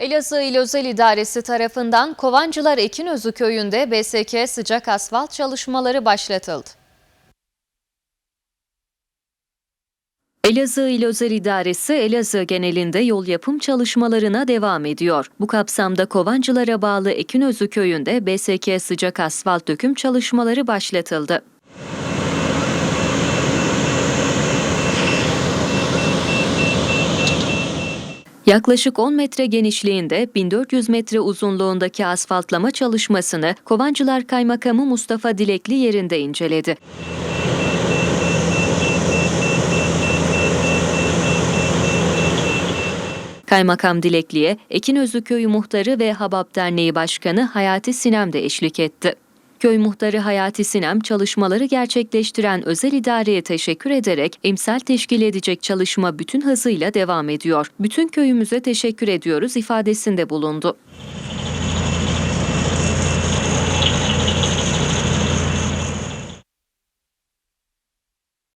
Elazığ İl Özel İdaresi tarafından Kovancılar Ekinözü köyünde BSK sıcak asfalt çalışmaları başlatıldı. Elazığ İl Özel İdaresi Elazığ genelinde yol yapım çalışmalarına devam ediyor. Bu kapsamda Kovancılar'a bağlı Ekinözü köyünde BSK sıcak asfalt döküm çalışmaları başlatıldı. Yaklaşık 10 metre genişliğinde 1400 metre uzunluğundaki asfaltlama çalışmasını Kovancılar Kaymakamı Mustafa Dilekli yerinde inceledi. Kaymakam Dilekli'ye Ekinözü Köyü Muhtarı ve Habab Derneği Başkanı Hayati Sinem de eşlik etti. Köy muhtarı Hayati Sinem çalışmaları gerçekleştiren özel idareye teşekkür ederek emsal teşkil edecek çalışma bütün hızıyla devam ediyor. Bütün köyümüze teşekkür ediyoruz ifadesinde bulundu.